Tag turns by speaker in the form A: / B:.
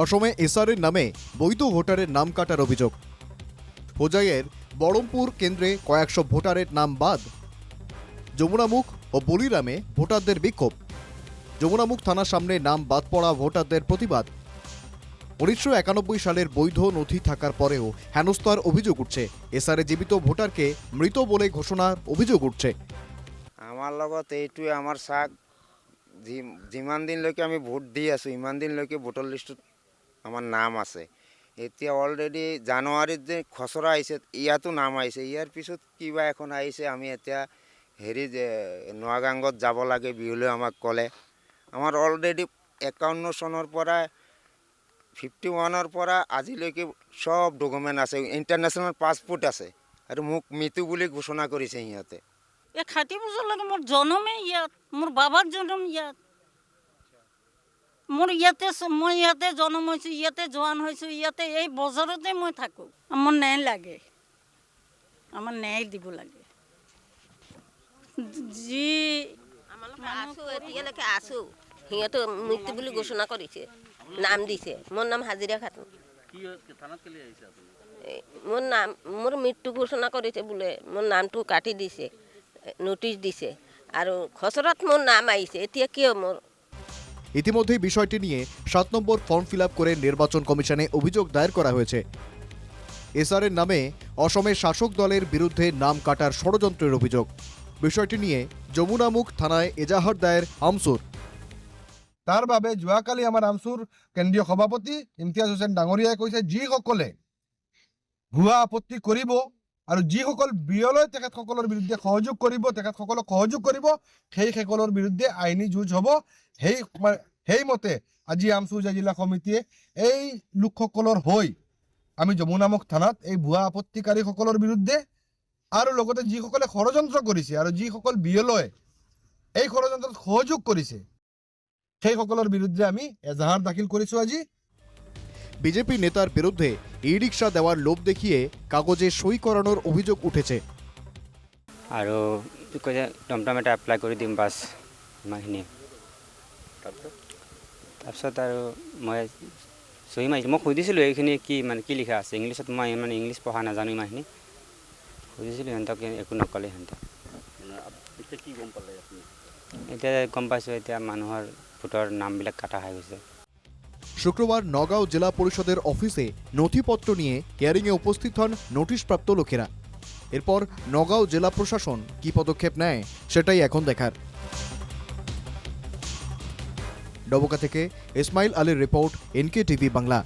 A: অসমে এসআরের নামে বৈধ ভোটারের নাম কাটার অভিযোগ। হোজাইয়ের বড়মপুর কেন্দ্রে কয়েকশো ভোটারের নাম বাদ। যমুনামুখ ও বলিরামে ভোটারদের বিক্ষোভ। যমুনামুখ থানার সামনে নাম বাদ পড়া ভোটারদের প্রতিবাদ। উনিশশো একানব্বই সালের বৈধ নথি থাকার পরেও হেনস্থার অভিযোগ উঠছে। এসআরে জীবিত ভোটারকে মৃত বলে ঘোষণার অভিযোগ উঠছে।
B: আমার লগত এইটোৱে আমাৰ চাক যিমান দিনলৈকে আমি ভোট দি আছোঁ, ইমান দিনলৈকে ভোটাৰ লিষ্টত আমাৰ নাম আছে। এতিয়া অলৰেডি জানুৱাৰীত যে খচৰা আহিছে, ইয়াতো নাম আহিছে। ইয়াৰ পিছত কিবা এখন আহিছে, আমি এতিয়া হেৰি নোৱাগাংগত যাব লাগে বিহুলৈ আমাক ক'লে। আমাৰ অলৰেডি একাৱন্ন চনৰ পৰা ফিফটি ওৱানৰ পৰা আজিলৈকে চব ডকুমেণ্ট আছে। ইণ্টাৰনেশ্যনেল পাছপোৰ্ট আছে। আৰু মোক মৃত্যু বুলি ঘোষণা কৰিছে সিহঁতে।
C: এ ষাঠি বছৰলৈকে মোৰ জনমেই ইয়াত, মোৰ বাবাৰ জনম ইয়াত। মোৰ ইয়াতে মই ইয়াতে জনম হৈছোঁ ইয়াতে জোৱান হৈছোঁ ইয়াতে এই বজাৰতে মই থাকোঁ। আমাৰ ন্যায় লাগে। আমাৰ ন্যায় দিব লাগে। যি
D: আছোঁ এতিয়ালৈকে আছোঁ। সিহঁতে মৃত্যু বুলি ঘোষণা কৰিছে। নাম দিছে। মোৰ নাম হাজিৰা খাতুন। এই মোৰ নাম মোৰ মৃত্যু ঘোষণা কৰিছে বোলে। মোৰ নামটো কাটি দিছে নটিচ দিছে। আৰু খচৰাত মোৰ নাম আহিছে। এতিয়া কিয় মোৰ
A: ইতিমধ্যেই বিষয়টি নিয়ে সাত নম্বর ফর্ম ফিল করে নির্বাচন কমিশনে অভিযোগ দায়ের করা হয়েছে। এসআরের নামে অসমের শাসক দলের বিরুদ্ধে নাম কাটার ষড়যন্ত্রের অভিযোগ। বিষয়টি নিয়ে যমুনামুখ থানায় এজাহার দায়ের আমসুর।
E: তাৰ বাবে যোৱাকালি আমাৰ আমচুৰ কেন্দ্ৰীয় সভাপতি ইমতিয়াজ হুছেইন ডাঙৰীয়াই কৈছে, যিসকলে ভুৱা আপত্তি কৰিব আৰু যিসকল বিয়লৈ তেখেতসকলৰ বিৰুদ্ধে সহযোগ কৰিব, তেখেতসকলক সহযোগ কৰিব সেইসকলৰ বিৰুদ্ধে আইনী যুঁজ হ'ব। সেই সেইমতে আজি আমচু জিলা সমিতিয়ে এই লোকসকলৰ হৈ আমি যমুনামুখ থানাত এই ভুৱা আপত্তিকাৰীসকলৰ বিৰুদ্ধে আৰু লগতে যিসকলে ষড়যন্ত্ৰ কৰিছে আৰু যিসকল বিয়লৈ এই ষড়যন্ত্ৰত সহযোগ কৰিছে, সেইসকলৰ বিৰুদ্ধে আমি এজাহাৰ দাখিল কৰিছোঁ আজি।
A: বিজেপি নেতার বিরুদ্ধে ই রিক্সা দেওয়ার লোভ দেখিয়ে কাগজে সই করানোর অভিযোগ উঠেছে।
F: আৰু কৈছে টমটম এটা এপ্লাই কৰি দিম বাছ ইমানখিনিয়ে তাৰপিছত আৰু মই চহী মাৰিছোঁ মই সুধিছিলোঁ এইখিনি কি মানে কি লিখা আছে ইংলিছত মই মানে ইংলিছ পঢ়া নাজানো ইমানখিনি। সুধিছিলোঁ সিহঁতক একো নক'লে সিহঁতে। এতিয়া গম পাইছোঁ এতিয়া মানুহৰ ভোটৰ নামবিলাক কাটা হৈ গৈছে।
A: শুক্রবার নগাঁও জেলা পরিষদের অফিসে নথিপত্র নিয়ে হিয়ারিংয়ে উপস্থিত হন নোটিশপ্রাপ্ত লোকেরা। এরপর নগাঁও জেলা প্রশাসন কি পদক্ষেপ নেয়, সেটাই এখন দেখার। ডবকা থেকে ইসমাইল আলীর রিপোর্ট এনকে টিভি বাংলা।